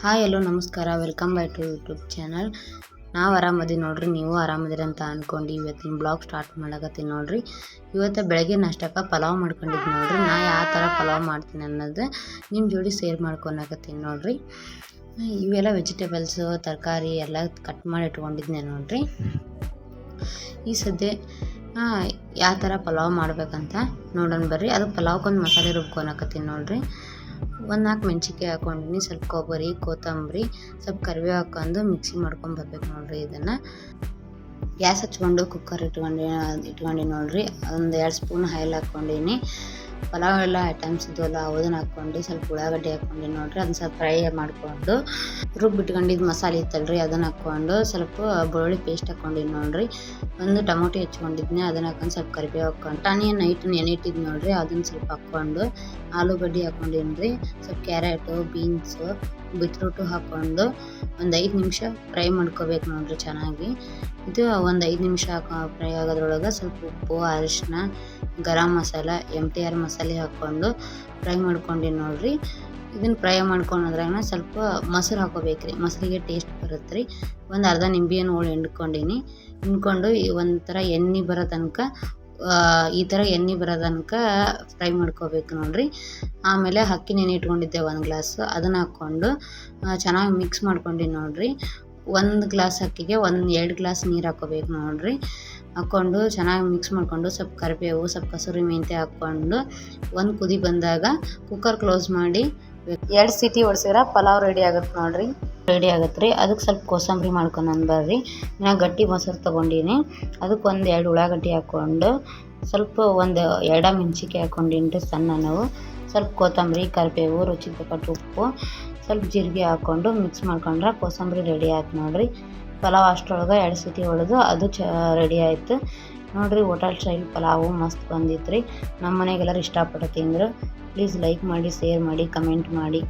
Hi, hello, ನಮಸ್ಕಾರ. Welcome back to YouTube channel ನಾವು ಆರಾಮದಿ ನೋಡ್ರಿ, ನೀವು ಆರಾಮದಿರಿ ಅಂತ ಅಂದ್ಕೊಂಡು ಇವತ್ತಿನ ಬ್ಲಾಗ್ ಸ್ಟಾರ್ಟ್ ಮಾಡಕತ್ತೀನಿ ನೋಡ್ರಿ. ಇವತ್ತು ಬೆಳಗ್ಗೆ ನಾಷ್ಟಕ್ಕೆ ಪಲಾವ್ ಮಾಡ್ಕೊಂಡಿದ್ದು ನೋಡ್ರಿ. ನಾ ಯಾವ ಥರ ಪಲಾವ್ ಮಾಡ್ತೀನಿ ಅನ್ನೋದು ನಿಮ್ಮ ಜೋಡಿ ಸೇರ್ ಮಾಡ್ಕೊಳಕತ್ತೀನಿ ನೋಡ್ರಿ. ಇವೆಲ್ಲ ವೆಜಿಟೇಬಲ್ಸು ತರಕಾರಿ ಎಲ್ಲ ಕಟ್ ಮಾಡಿ ಇಟ್ಕೊಂಡಿದ್ದೆ ನೋಡ್ರಿ. ಈ ಸದ್ಯ ಯಾವ ಥರ ಪಲಾವ್ ಮಾಡ್ಬೇಕಂತ ನೋಡೋಣ ಬರ್ರಿ. ಅದು ಪಲಾವ್ಗೊಂದು ಮಸಾಲೆ ರುಬ್ಕೊಳಕತ್ತೀನಿ ನೋಡ್ರಿ. ಒಂದು ನಾಲ್ಕು ಮೆಣಸಿನ್ಕಾಯಿ ಹಾಕೊಂಡಿನಿ. ಸ್ವಲ್ಪ ಕೊಬ್ಬರಿ, ಕೊತ್ತಂಬರಿ, ಸ್ವಲ್ಪ ಕರಿಬೇವು ಹಾಕೊಂಡು ಮಿಕ್ಸಿ ಮಾಡ್ಕೊಂಡು ಬರ್ಬೇಕು ನೋಡ್ರಿ ಇದನ್ನು. ಗ್ಯಾಸ್ ಹಚ್ಕೊಂಡು ಕುಕ್ಕರ್ ಇಟ್ಕೊಂಡು ಇಟ್ಕೊಂಡಿ ನೋಡ್ರಿ. ಒಂದು ಎರಡು ಸ್ಪೂನ್ ಆಯಿಲ್ ಹಾಕ್ಕೊಂಡೀನಿ ಪಲಾವ್ ಎಲ್ಲ ಐಟಮ್ಸ್ ಇದ್ವಲ್ಲ ಅದನ್ನ ಹಾಕೊಂಡು ಸ್ವಲ್ಪ ಉಳ್ಳಾಗಡ್ಡಿ ಹಾಕ್ಕೊಂಡು ನೋಡ್ರಿ, ಅದನ್ನ ಸ್ವಲ್ಪ ಫ್ರೈ ಮಾಡಿಕೊಂಡು ರುಬ್ಬಿಟ್ಕೊಂಡಿದ್ದು ಮಸಾಲೆ ಇತ್ತಲ್ರಿ, ಅದನ್ನ ಹಾಕ್ಕೊಂಡು ಸ್ವಲ್ಪ ಬೆಳ್ಳುಳ್ಳಿ ಪೇಸ್ಟ್ ಹಾಕ್ಕೊಂಡಿನಿ ನೋಡ್ರಿ. ಒಂದು ಟೊಮೊಟೊ ಹೆಚ್ಕೊಂಡಿದ್ನಿ ಅದನ್ನ ಹಾಕೊಂಡು ಸ್ವಲ್ಪ ಕರಿಬೇವು ಹಾಕೊಂಡು ಟಾನಿ ನೈಟ್ ನೆನೆಟ್ಟಿದ್ದು ನೋಡ್ರಿ, ಅದನ್ನ ಸ್ವಲ್ಪ ಹಾಕೊಂಡು ಆಲೂಗಡ್ಡೆ ಹಾಕ್ಕೊಂಡಿನ್ರಿ ಸ್ವಲ್ಪ ಕ್ಯಾರೆಟು ಬೀನ್ಸು ಬೀಟ್ರೂಟು ಹಾಕ್ಕೊಂಡು ಒಂದು ಐದು ನಿಮಿಷ ಫ್ರೈ ಮಾಡ್ಕೋಬೇಕು ನೋಡ್ರಿ ಚೆನ್ನಾಗಿ. ಇದು ಒಂದು ಐದು ನಿಮಿಷ ಫ್ರೈ ಆಗೋದ್ರೊಳಗೆ ಸ್ವಲ್ಪ ಉಪ್ಪು ಅರಿಶಿನ garam masala M T R masala ಹಾಕ್ಕೊಂಡು ಫ್ರೈ ಮಾಡ್ಕೊಂಡಿನಿ ನೋಡ್ರಿ. ಇದನ್ನು ಫ್ರೈ ಮಾಡ್ಕೊಂಡ್ರಾಗ ಸ್ವಲ್ಪ ಮೊಸರು ಹಾಕೋಬೇಕ್ರಿ. ಮೊಸರಿಗೆ ಟೇಸ್ಟ್ ಬರುತ್ತೆ ರೀ ಒಂದು ಅರ್ಧ ನಿಂಬೆಯನ್ನು ಹೋಳು ಹಿಂಡ್ಕೊಂಡಿನಿ. ಹಿಂಡ್ಕೊಂಡು ಒಂಥರ ಎಣ್ಣೆ ಬರೋ ತನಕ ಈ ಥರ ಎಣ್ಣೆ ಬರೋ ತನಕ ಫ್ರೈ ಮಾಡ್ಕೋಬೇಕು ನೋಡ್ರಿ. ಆಮೇಲೆ ಅಕ್ಕಿ ನೆನೆ ಇಟ್ಕೊಂಡಿದ್ದೆ ಒಂದು ಗ್ಲಾಸ್. ಅದನ್ನು ಹಾಕ್ಕೊಂಡು ಚೆನ್ನಾಗಿ ಮಿಕ್ಸ್ ಮಾಡ್ಕೊಂಡಿನಿ ನೋಡ್ರಿ. ಒಂದು ಗ್ಲಾಸ್ ಅಕ್ಕಿಗೆ ಒಂದು ಎರಡು ಗ್ಲಾಸ್ ನೀರು ಹಾಕೋಬೇಕು ನೋಡ್ರಿ. ಹಾಕ್ಕೊಂಡು ಚೆನ್ನಾಗಿ ಮಿಕ್ಸ್ ಮಾಡಿಕೊಂಡು ಸ್ವಲ್ಪ ಕರಿಬೇವು, ಸ್ವಲ್ಪ ಕಸೂರಿ ಮೆಂತ್ಯ ಹಾಕ್ಕೊಂಡು ಒಂದು ಕುದಿ ಬಂದಾಗ ಕುಕ್ಕರ್ ಕ್ಲೋಸ್ ಮಾಡಿ ಎರಡು ಸಿಟಿ ಹೊಡ್ಸಿದ್ರೆ ಪಲಾವ್ ರೆಡಿ ಆಗುತ್ತೆ ನೋಡ್ರಿ. ರೆಡಿ ಆಗುತ್ತೆ ರೀ. ಅದಕ್ಕೆ ಸ್ವಲ್ಪ ಕೋಸಂಬರಿ ಮಾಡ್ಕೊಂಡು ಬರ್ರಿ. ನಾ ಗಟ್ಟಿ ಮೊಸರು ತೊಗೊಂಡಿನಿ. ಅದಕ್ಕೆ ಒಂದು ಎರಡು ಉಳ್ಳಾಗಡ್ಡಿ ಹಾಕ್ಕೊಂಡು ಸ್ವಲ್ಪ ಒಂದು ಎರಡ ಹಾಕ್ಕೊಂಡಿನಿ ರೀ ಸಣ್ಣ ನಾವು. ಸ್ವಲ್ಪ ಕೊತ್ತಂಬರಿ, ಕರಿಬೇವು ರುಚಿ ತಕ್ಕಟ್ಟು ಉಪ್ಪು, ಸ್ವಲ್ಪ ಜೀರಿಗೆ ಹಾಕ್ಕೊಂಡು ಮಿಕ್ಸ್ ಮಾಡ್ಕೊಂಡ್ರೆ ಕೋಸಂಬರಿ ರೆಡಿ ಆಯ್ತು ನೋಡ್ರಿ. ಪಲಾವ್ ಅಷ್ಟೊಳಗೆ ಎರಡು ಸತಿ ಹೊಡೆದು ಅದು ಚ ರೆಡಿ ಆಯಿತು. ನೋಡಿರಿ, ಹೋಟೆಲ್ ಸ್ಟೈಲ್ ಪಲಾವು ಮಸ್ತ್ ಬಂದಿತ್ತು ರೀ ನಮ್ಮ ಮನೆಗೆಲ್ಲರೂ ಇಷ್ಟಪಟ್ಟು ತಿಂದರು. ಪ್ಲೀಸ್ ಲೈಕ್ ಮಾಡಿ ಶೇರ್ ಮಾಡಿ ಕಮೆಂಟ್ ಮಾಡಿ.